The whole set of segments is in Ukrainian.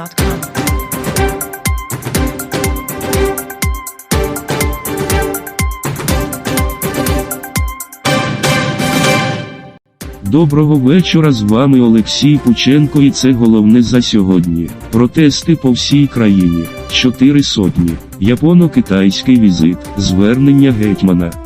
SoundsTribes.com. Доброго вечора. З вами Олексій Пученко і це головне за сьогодні. Протести по всій країні. Чотири сотні. Японо-китайський візит. Звернення гетьмана. –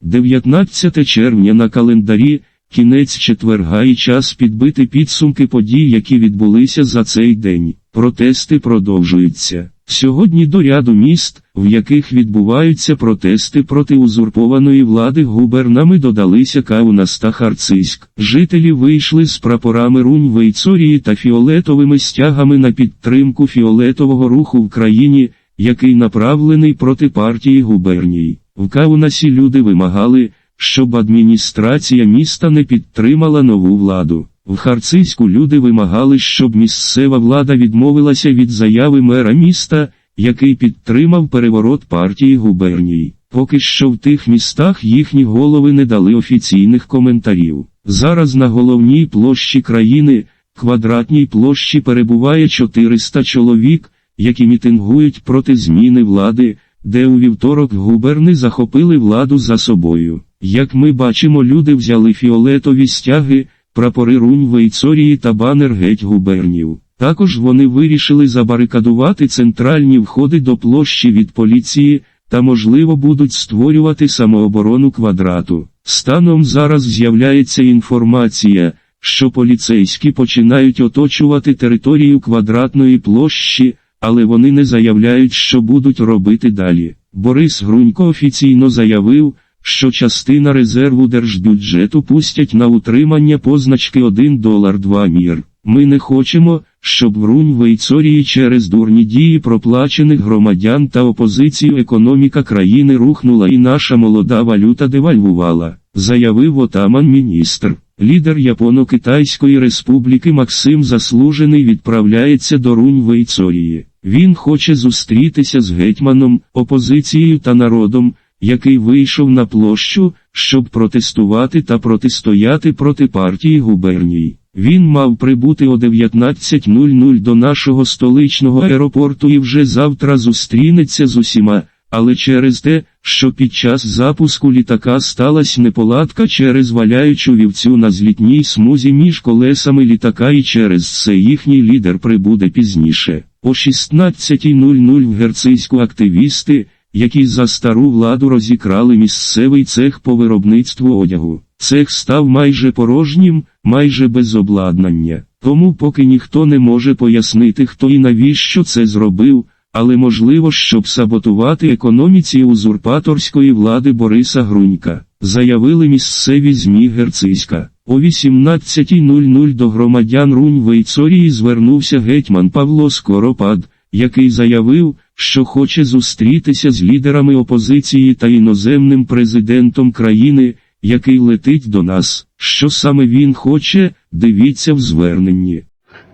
19 червня на календарі, кінець четверга і час підбити підсумки подій, які відбулися за цей день. Протести продовжуються. Сьогодні до ряду міст, в яких відбуваються протести проти узурпованої влади губернами додалися Каунас та Харцизьк. Жителі вийшли з прапорами Рунь Вейцорії та фіолетовими стягами на підтримку фіолетового руху в країні, який направлений проти партії губерній. В Каунасі люди вимагали, щоб адміністрація міста не підтримала нову владу. В Харцизьку люди вимагали, щоб місцева влада відмовилася від заяви мера міста, який підтримав переворот партії губерній. Поки що в тих містах їхні голови не дали офіційних коментарів. Зараз на головній площі країни, квадратній площі перебуває 400 чоловік, які мітингують проти зміни влади, де у вівторок губерни захопили владу за собою. Як ми бачимо, люди взяли фіолетові стяги, прапори Рунь Вейцорії та банер геть губернів. Також вони вирішили забарикадувати центральні входи до площі від поліції, та можливо будуть створювати самооборону квадрату. Станом зараз з'являється інформація, що поліцейські починають оточувати територію квадратної площі, але вони не заявляють, що будуть робити далі. Борис Грунько офіційно заявив, що частина резерву держбюджету пустять на утримання позначки 1 долар 2 мір. Ми не хочемо, щоб в Рунь Вейцорії через дурні дії проплачених громадян та опозицію економіка країни рухнула і наша молода валюта девальвувала, заявив отаман міністр. Лідер Японо-Китайської республіки Максим Заслужений відправляється до Рунь Вейцорії. Він хоче зустрітися з гетьманом, опозицією та народом, який вийшов на площу, щоб протестувати та протистояти проти партії губерній. Він мав прибути о 19.00 до нашого столичного аеропорту і вже завтра зустрінеться з усіма, але через те, що під час запуску літака сталася неполадка через валяючу вівцю на злітній смузі між колесами літака і через це їхній лідер прибуде пізніше. О 16.00 в Герцийську активісти, які за стару владу розікрали місцевий цех по виробництву одягу. Цех став майже порожнім, майже без обладнання. Тому поки ніхто не може пояснити, хто і навіщо це зробив, але можливо, щоб саботувати економіці узурпаторської влади Бориса Грунька, заявили місцеві ЗМІ Герцизька. О 18.00 до громадян Рунь Вейцорії звернувся гетьман Павло Скоропад, який заявив, що хоче зустрітися з лідерами опозиції та іноземним президентом країни, який летить до нас. Що саме він хоче, дивіться в зверненні.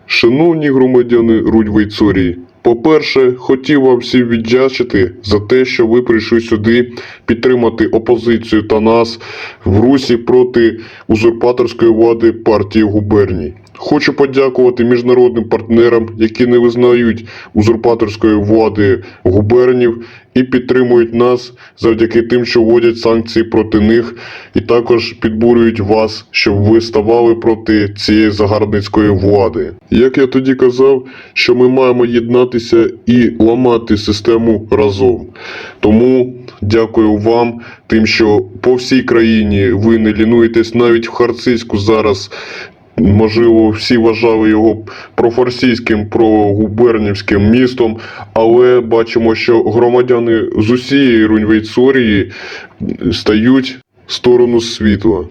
Шановні громадяни Рудь-Вейцорії, по-перше, хотів вам всім віддячити за те, що ви прийшли сюди підтримати опозицію та нас в русі проти узурпаторської влади партії губерній. Хочу подякувати міжнародним партнерам, які не визнають узурпаторської влади губернів і підтримують нас завдяки тим, що вводять санкції проти них, і також підбурюють вас, щоб ви ставали проти цієї загарбницької влади. Як я тоді казав, що ми маємо єднатися і ламати систему разом. Тому дякую вам, тим, що по всій країні ви не лінуєтесь навіть в Харцизьку зараз. Можливо, всі вважали його профарсійським, прогубернівським містом, але бачимо, що громадяни з усієї Руньвейцорії стають в сторону світла.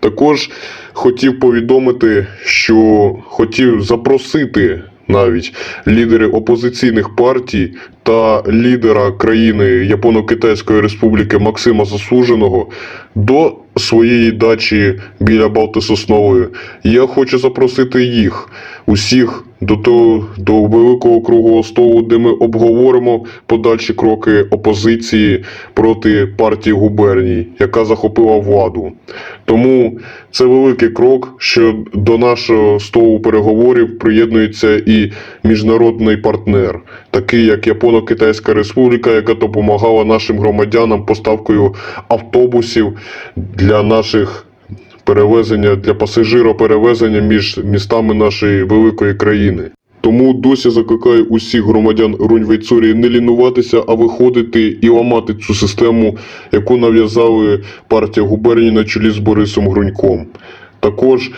Також хотів повідомити, що хотів запросити навіть лідери опозиційних партій та лідера країни Японо-Китайської Республіки Максима Заслуженого до своєї дачі біля Балтисоснової. Я хочу запросити їх, усіх, до того до великого круглого столу, де ми обговоримо подальші кроки опозиції проти партії губерній, яка захопила владу. Тому це великий крок, що до нашого столу переговорів приєднується і міжнародний партнер, такий як Японо-Китайська Республіка, яка допомагала нашим громадянам поставкою автобусів для наших перевезення для пасажироперевезення між містами нашої великої країни. Тому досі закликаю усіх громадян Рунь-Вейцорії не лінуватися, а виходити і ламати цю систему, яку нав'язали партія губернії на чолі з Борисом Груньком. Також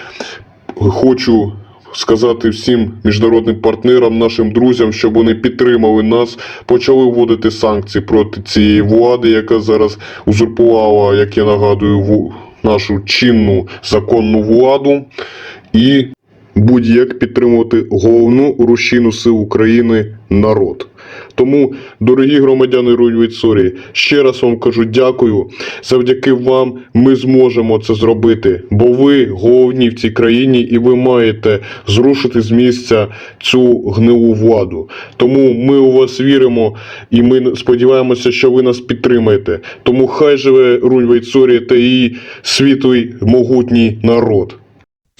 хочу сказати всім міжнародним партнерам, нашим друзям, щоб вони підтримали нас, почали вводити санкції проти цієї влади, яка зараз узурпувала, як я нагадую, нашу чинну законну владу, і будь-як підтримувати головну рушійну сил України народ. Тому, дорогі громадяни Руйвіцорії, ще раз вам кажу дякую. Завдяки вам ми зможемо це зробити, бо ви головні в цій країні і ви маєте зрушити з місця цю гнилу владу. Тому ми у вас віримо і ми сподіваємося, що ви нас підтримаєте. Тому хай живе Руйвіцорія та її світлий могутній народ.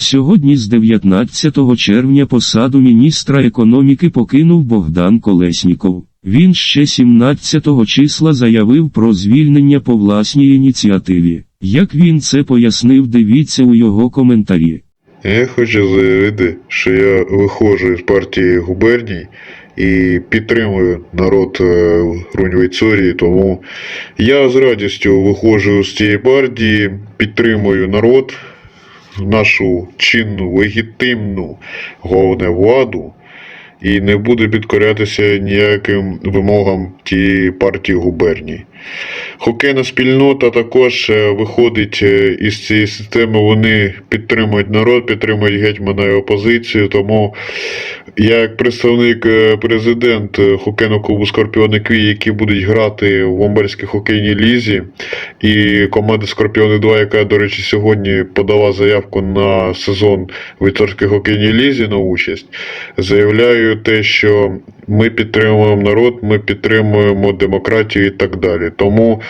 Сьогодні з 19 червня посаду міністра економіки покинув Богдан Колесніков. Він ще 17 числа заявив про звільнення по власній ініціативі. Як він це пояснив, дивіться у його коментарі. Я хочу заявити, що я виходжу з партії губерній і підтримую народ е, Рунь-Вейцорії, тому я з радістю виходжу з цієї партії, підтримую народ, нашу чинну, легітимну, головне владу. І не буде підкорятися ніяким вимогам тієї партії губерній. Хокейна спільнота також е, виходить е, із цієї системи. Вони підтримують народ, підтримують гетьмана і опозицію. Тому я, як представник е, президент хокейного клубу Скорпіони Квій, які будуть грати в Вомберській хокейній лізі, і команда Скорпіони 2, яка, до речі, сьогодні подала заявку на сезон в Віторській хокейній лізі на участь, заявляю те, що ми підтримуємо народ, ми підтримуємо демократію і так далі. Тому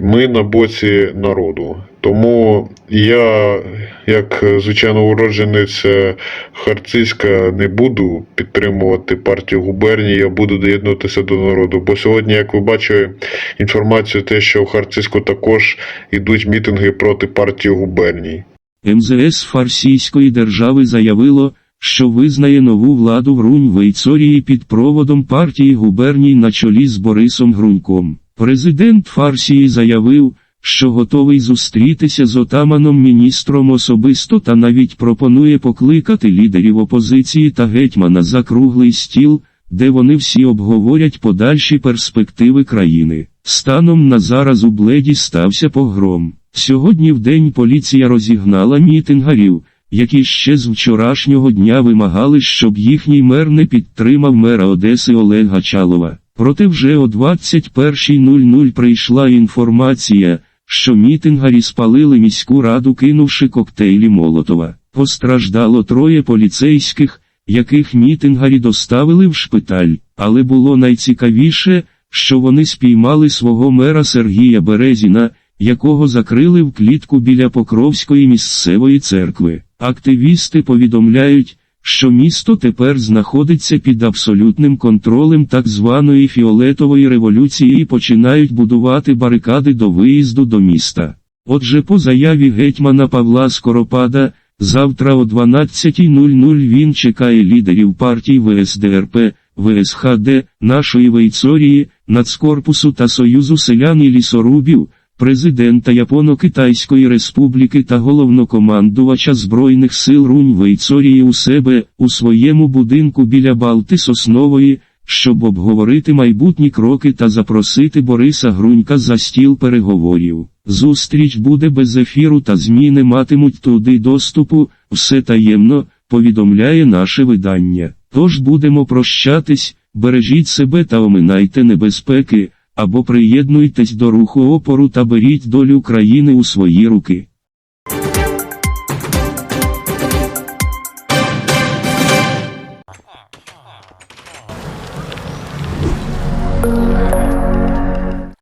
ми на боці народу. Тому я, як звичайно уродженець е, Харциська, не буду підтримувати партію губернії, я буду доєднуватися до народу. Бо сьогодні, як ви бачили, інформацію те, що в Харцизьку також йдуть мітинги проти партії губерній. МЗС Фарсійської держави заявило, що визнає нову владу в Рунь-Вейцорії під проводом партії губерній на чолі з Борисом Груньком. Президент Фарсії заявив, що готовий зустрітися з отаманом міністром особисто та навіть пропонує покликати лідерів опозиції та гетьмана за круглий стіл, де вони всі обговорять подальші перспективи країни. Станом на зараз у Бледі стався погром. Сьогодні в день поліція розігнала мітингарів, які ще з вчорашнього дня вимагали, щоб їхній мер не підтримав мера Одеси Олега Чалова. Проте вже о 21.00 прийшла інформація, що мітингарі спалили міську раду, кинувши коктейлі Молотова. Постраждало троє поліцейських, яких мітингарі доставили в шпиталь, але було найцікавіше, що вони спіймали свого мера Сергія Березіна, якого закрили в клітку біля Покровської місцевої церкви. Активісти повідомляють, що місто тепер знаходиться під абсолютним контролем так званої фіолетової революції і починають будувати барикади до виїзду до міста. Отже, по заяві гетьмана Павла Скоропада, завтра о 12.00 він чекає лідерів партій ВСДРП, ВСХД, нашої Вейцорії, Нацкорпусу та Союзу селян і лісорубів, президента Японо-Китайської Республіки та головнокомандувача Збройних сил Рунь Вейцорії у себе, у своєму будинку біля Балти Соснової, щоб обговорити майбутні кроки та запросити Бориса Грунька за стіл переговорів. Зустріч буде без ефіру та ЗМІ не матимуть туди доступу, все таємно, повідомляє наше видання. Тож будемо прощатись, бережіть себе та оминайте небезпеки, Або приєднуйтесь до руху опору та беріть долю країни у свої руки.